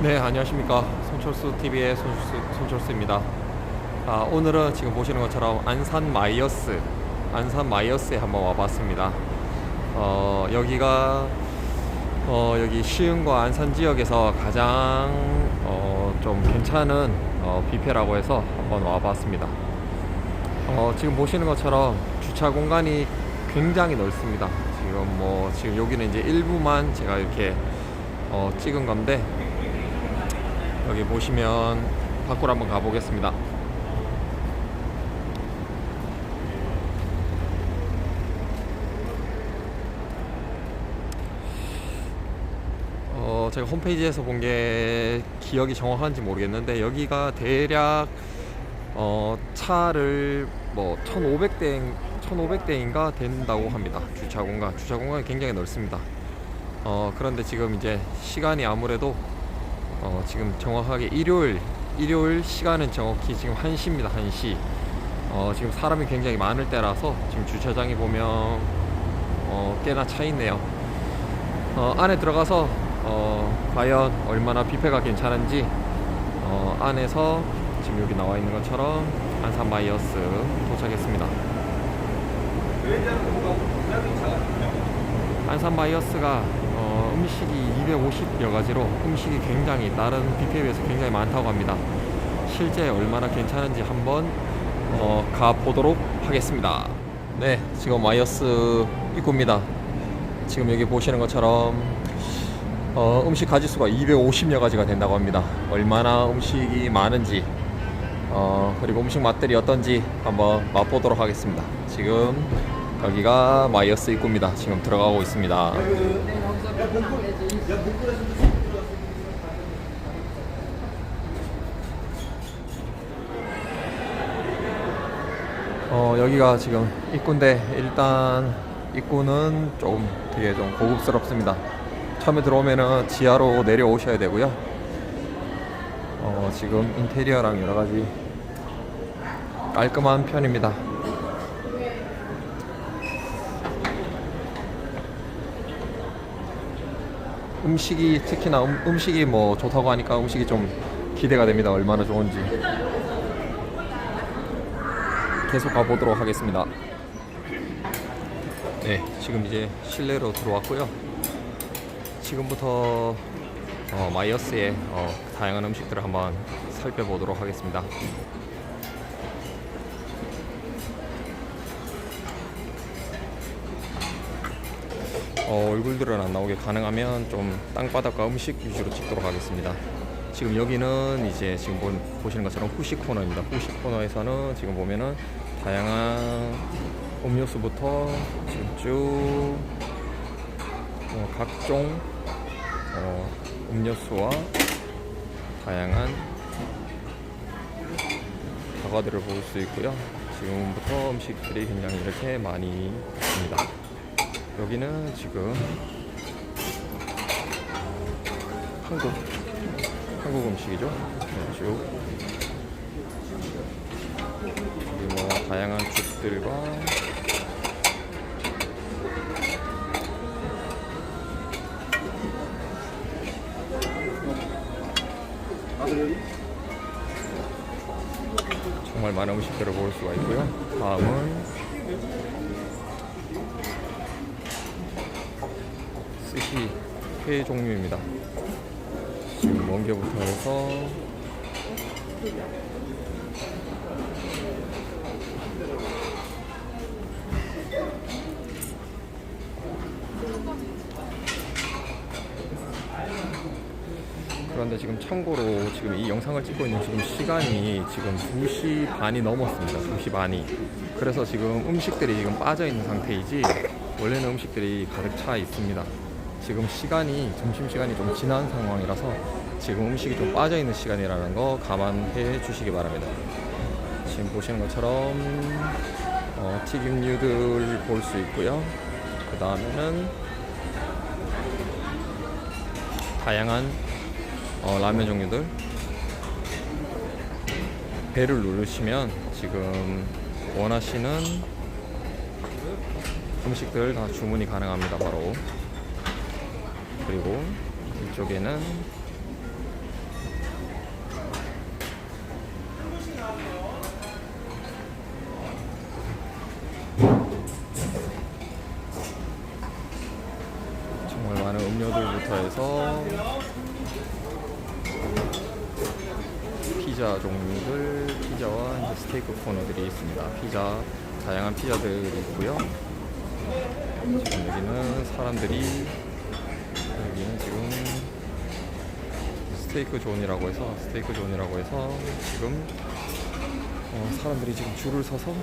네, 안녕하십니까. 손철수 TV의 손철수, 손철수입니다. 아, 오늘은 지금 보시는 것처럼 안산 마이어스, 안산 마이어스에 한번 와봤습니다. 어, 여기가 어, 여기 시흥과 안산 지역에서 가장 어, 좀 괜찮은 어, 뷔페라고 해서 한번 와봤습니다. 어, 지금 보시는 것처럼 주차 공간이 굉장히 넓습니다. 지금 뭐 지금 여기는 이제 일부만 제가 이렇게 어, 찍은 건데 여기 보시면 밖으로 한번 가보겠습니다. 어, 제가 홈페이지에서 본 게 기억이 정확한지 모르겠는데 여기가 대략 어, 차를 뭐 1,500대 1,500대인가 된다고 합니다. 주차 공간. 주차 공간이 굉장히 넓습니다. 어, 그런데 지금 이제 시간이 아무래도 어, 지금 정확하게 일요일 일요일 시간은 정확히 지금 1시입니다. 1시. 어, 지금 사람이 굉장히 많을 때라서 지금 주차장에 보면 어, 꽤나 차 있네요. 어, 안에 들어가서 어, 과연 얼마나 뷔페가 괜찮은지 어, 안에서 지금 여기 나와 있는 것처럼 안산 마이어스 도착했습니다. 안산 마이어스가 어, 음식이 250여 가지로 음식이 굉장히 다른 뷔페에 비해서 굉장히 많다고 합니다. 실제 얼마나 괜찮은지 한번 어, 가 보도록 하겠습니다. 네, 지금 마이어스 입구입니다. 지금 여기 보시는 것처럼 어, 음식 가지수가 250여 가지가 된다고 합니다. 얼마나 음식이 많은지 어, 그리고 음식 맛들이 어떤지 한번 맛보도록 하겠습니다. 지금 여기가 마이어스 입구입니다. 지금 들어가고 있습니다. 어, 여기가 지금 입구인데 일단 입구는 조금 되게 좀 고급스럽습니다. 처음에 들어오면은 지하로 내려오셔야 되고요. 어, 지금 인테리어랑 여러 가지 깔끔한 편입니다. 음식이 특히나 음, 음식이 뭐 좋다고 하니까 음식이 좀 기대가 됩니다. 얼마나 좋은지. 계속 가보도록 하겠습니다. 네, 지금 이제 실내로 들어왔고요. 지금부터 어, 마이어스의 어, 다양한 음식들을 한번 살펴보도록 하겠습니다. 어, 얼굴들은 안 나오게 가능하면 좀 땅바닥과 음식 위주로 찍도록 하겠습니다. 지금 여기는 이제 지금 보, 보시는 것처럼 후식 코너입니다. 후식 코너에서는 지금 보면은 다양한 음료수부터 지금 쭉 어, 각종 어, 음료수와 다양한 다과들을 볼 수 있고요. 지금부터 음식들이 굉장히 이렇게 많이 있습니다. 여기는 지금 한국 한국 음식이죠. 네, 쭉 뭐 다양한 죽들과 정말 많은 음식들을 볼 수가 있고요. 다음은 스시 회 종류입니다. 지금 멍게부터 해서 그런데 지금 참고로 지금 이 영상을 찍고 있는 지금 시간이 지금 2시 반이 넘었습니다. 2시 반이. 그래서 지금 음식들이 지금 빠져 있는 상태이지 원래는 음식들이 가득 차 있습니다. 지금 시간이 점심 시간이 좀 지난 상황이라서 지금 음식이 좀 빠져 있는 시간이라는 거 감안해 주시기 바랍니다. 지금 보시는 것처럼 어, 튀김류들 볼 수 있고요. 그 다음에는 다양한 어, 라면 종류들 배를 누르시면 지금 원하시는 음식들 다 주문이 가능합니다 바로 그리고 이쪽에는 정말 많은 음료들부터 해서 피자 종류들, 피자와 스테이크 코너들이 있습니다. 피자, 다양한 피자들이 있고요. 지금 여기는 사람들이 스테이크 존이라고 해서 스테이크 존이라고 해서 지금 어, 사람들이 지금 줄을 서서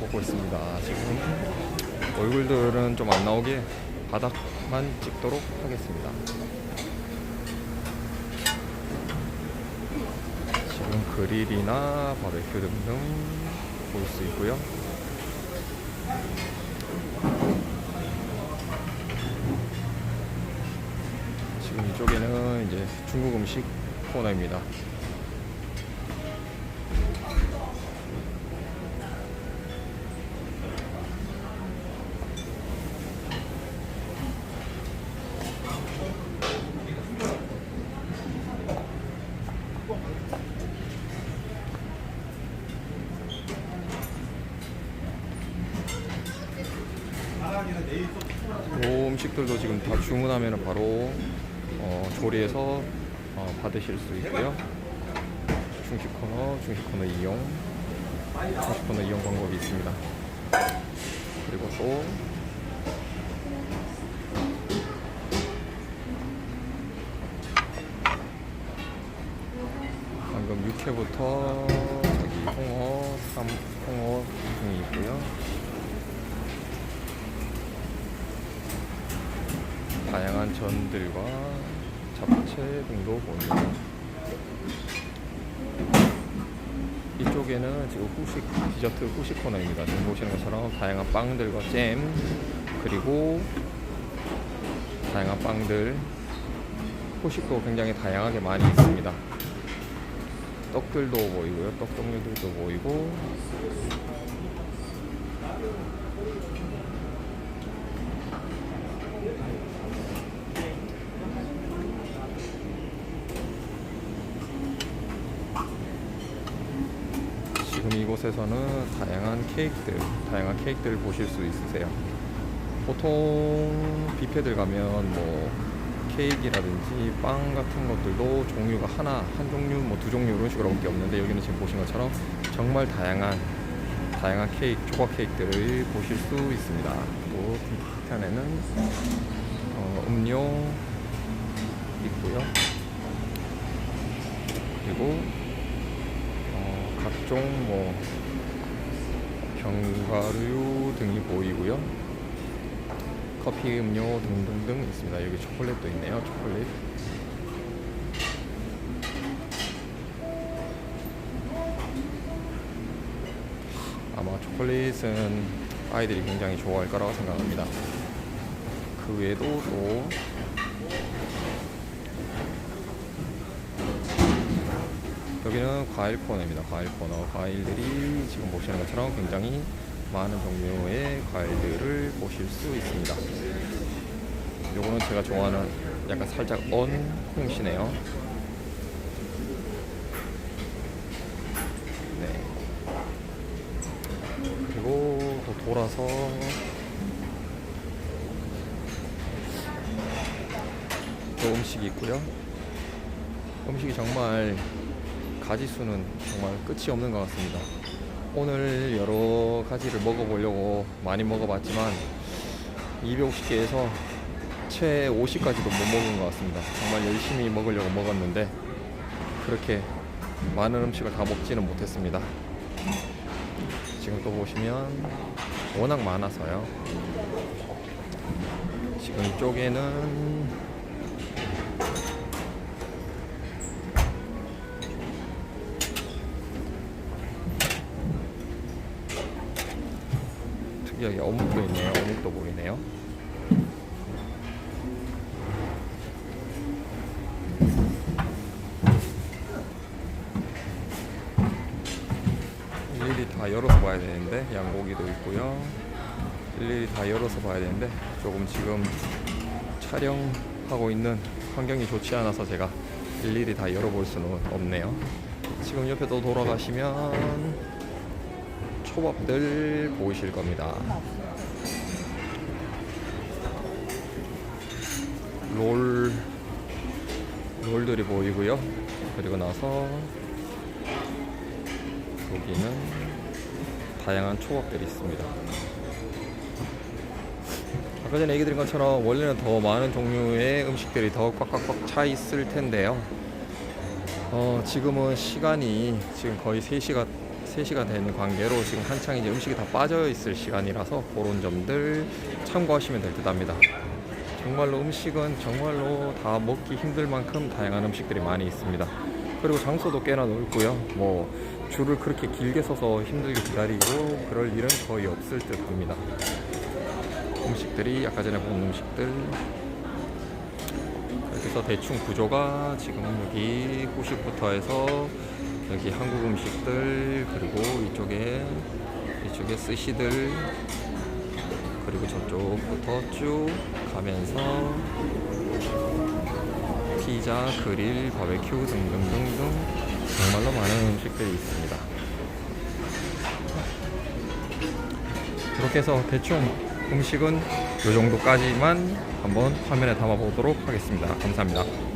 먹고 있습니다. 지금 얼굴들은 좀 안 나오게 바닥만 찍도록 하겠습니다. 지금 그릴이나 바베큐 등등 볼 수 있고요. 지금 이쪽에는 이제 중국 음식 코너입니다. 요 음식들도 지금 다 주문하면 바로 어, 조리해서 어, 받으실 수 있고요. 중식 코너, 중식 코너 이용, 중식 코너 이용 방법이 있습니다. 그리고 또 방금 육회부터 저기 홍어, 삼, 홍어 등이 있고요. 다양한 전들과 잡채 등도 보입니다. 이쪽에는 지금 후식 디저트 후식 코너입니다. 지금 보시는 것처럼 다양한 빵들과 잼 그리고 다양한 빵들 후식도 굉장히 다양하게 많이 있습니다. 떡들도 보이고요. 떡 종류들도 보이고 지금 이곳에서는 다양한 케이크들, 다양한 케이크들을 보실 수 있으세요. 보통 뷔페들 가면 뭐 케이크라든지 빵 같은 것들도 종류가 하나, 한 종류, 뭐 두 종류 이런 식으로밖에 없는데 여기는 지금 보신 것처럼 정말 다양한 다양한 케이크, 조각 케이크들을 보실 수 있습니다. 또 뒤편에는 어, 음료 있고요. 그리고 어, 각종 뭐 견과류 등이 보이고요. 커피, 음료 등등등 있습니다. 여기 초콜릿도 있네요. 초콜릿. 아마 초콜릿은 아이들이 굉장히 좋아할 거라고 생각합니다. 그 외에도 또 과일 코너입니다. 과일 코너. 과일들이 지금 보시는 것처럼 굉장히 많은 종류의 과일들을 보실 수 있습니다. 요거는 제가 좋아하는 약간 살짝 언 홍시네요. 네. 그리고 또 돌아서 또 음식이 있고요. 음식이 정말 가지 수는 정말 끝이 없는 것 같습니다. 오늘 여러 가지를 먹어보려고 많이 먹어봤지만 250개에서 최 50까지도 못 먹은 것 같습니다. 정말 열심히 먹으려고 먹었는데 그렇게 많은 음식을 다 먹지는 못했습니다. 지금 또 보시면 워낙 많아서요. 지금 이쪽에는 특이하게 어묵도 있네요. 어묵도 보이네요. 일일이 다 열어서 봐야 되는데 양고기도 있고요. 일일이 다 열어서 봐야 되는데 조금 지금 촬영하고 있는 환경이 좋지 않아서 제가 일일이 다 열어볼 수는 없네요. 지금 옆에 또 돌아가시면 초밥들 보이실 겁니다. 건물들이 보이고요. 그리고 나서 여기는 다양한 초밥들이 있습니다. 아까 전에 얘기 드린 것처럼 원래는 더 많은 종류의 음식들이 더 꽉꽉꽉 차 있을 텐데요. 어, 지금은 시간이 지금 거의 3시가 3시가 되는 관계로 지금 한창 이제 음식이 다 빠져 있을 시간이라서 그런 점들 참고하시면 될 듯 합니다. 정말로 음식은 정말로 다 먹기 힘들 만큼 다양한 음식들이 많이 있습니다. 그리고 장소도 꽤나 넓고요. 뭐 줄을 그렇게 길게 서서 힘들게 기다리고 그럴 일은 거의 없을 듯 합니다. 음식들이 아까 전에 본 음식들 해서 대충 구조가 지금 여기 후식부터 해서 여기 한국 음식들 그리고 이쪽에 이쪽에 스시들 그리고 저쪽부터 쭉 가면서 피자, 그릴, 바베큐 등등등등 정말로 많은 음식들이 있습니다. 이렇게 해서 대충 음식은 이 정도까지만 한번 화면에 담아 보도록 하겠습니다. 감사합니다.